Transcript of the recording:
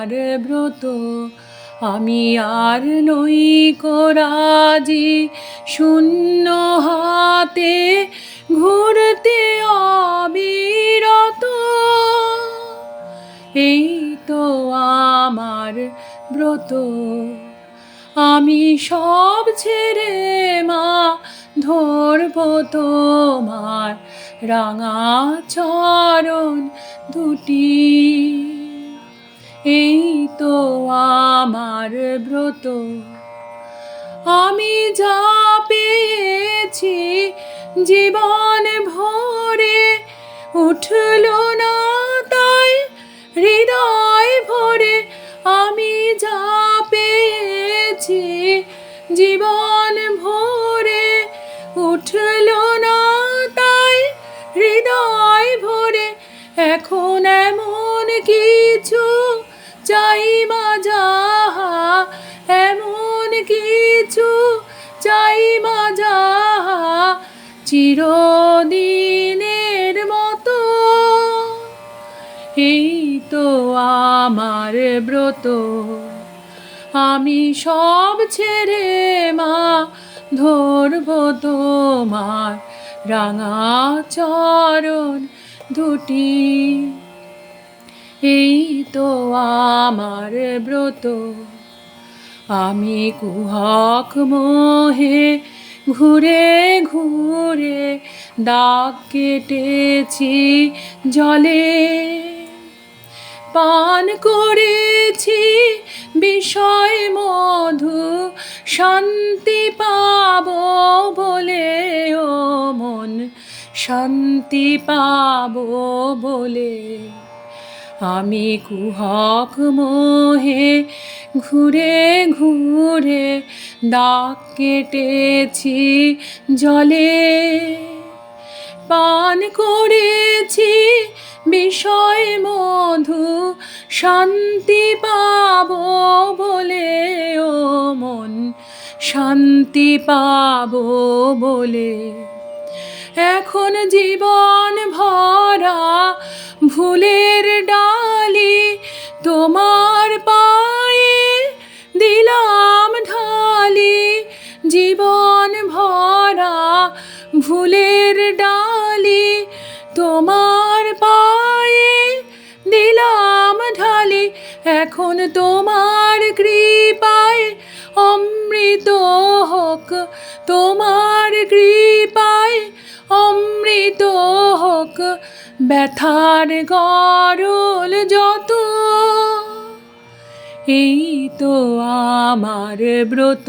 আমার ব্রত, আমি আর নই কোরাজি শূন্য হাতে ঘুরতে অবিরত। এই তো আমার ব্রত, আমি সব ছেড়ে মা ধরব তোমার রাঙা চরণ দুটি। এই তো আমার ব্রত। আমি যা পেয়েছি জীবন ভরে উঠল না তাই হৃদয় ভরে আমি যা পেয়েছি জীবন ভরে উঠল কিছু চাই মা যাহা চিরদিনের মতো। এই তো আমার ব্রত। আমি সব ছেড়ে মা ধরব তোমার রাঙা চরণ দুটি। এই তো আমার ব্রত। আমি কুহক মোহে ঘুরে ঘুরে দাগ কেটেছি জলে। পান করেছি বিষয় মধু, শান্তি পাব বলে ও মন, শান্তি পাব বলে। আমি কুহক মোহে ঘুরে ঘুরে দাগ কেটেছি জলে। পান করেছি বিষয় মধু, শান্তি পাব বলে ও মন, শান্তি পাব বলে। এখন জীবন ভরা ভুলের ডালি, তোমার ভুলের ডালি তোমার পায়ে দিলাম ঢালি। এখন তোমার কৃপায় অমৃত হোক, তোমার কৃপায় অমৃত হোক। ব্যথার গরল যত, এই তো আমার ব্রত।